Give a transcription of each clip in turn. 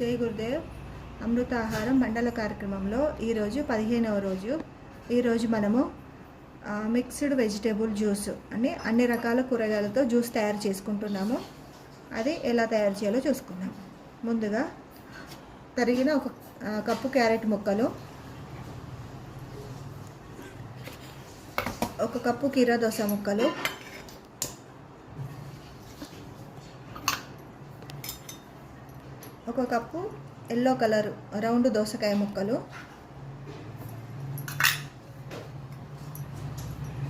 జై గురుదేవ్. అమృతాహారం మండల కార్యక్రమంలో ఈరోజు పదిహేనవ రోజు. ఈరోజు మనము మిక్స్డ్ వెజిటేబుల్ జ్యూస్ అని అన్ని రకాల కూరగాయలతో జ్యూస్ తయారు చేసుకుంటున్నాము. అది ఎలా తయారు చేయాలో చూసుకుందాం. ముందుగా తరిగిన ఒక కప్పు క్యారెట్ ముక్కలు. ఒక కప్పు కీరా దోస ముక్కలు. ఒక కప్పు ఎల్లో కలర్ రౌండ్ దోసకాయ ముక్కలు.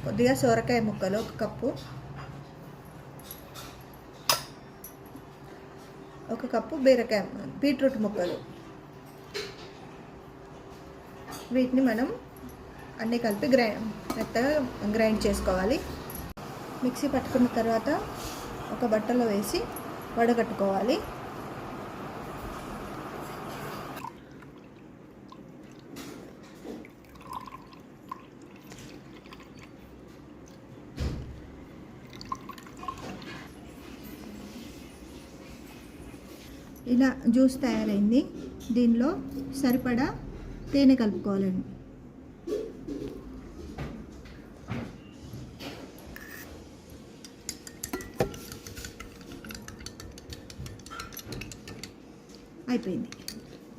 కొద్దిగా సొరకాయ ముక్కలు ఒక కప్పు. ఒక కప్పు బీరకాయ బీట్రూట్ ముక్కలు. వీటిని మనం అన్నీ కలిపి గ్రైండ్ మెత్తగా గ్రైండ్ చేసుకోవాలి. మిక్సీ పట్టుకున్న తర్వాత ఒక బట్టలో వేసి వడగట్టుకోవాలి. ఇలా జ్యూస్ తయారైంది. దీనిలో సరిపడా తేనె కలుపుకోవాలండి. అయిపోయింది.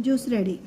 Juice ready.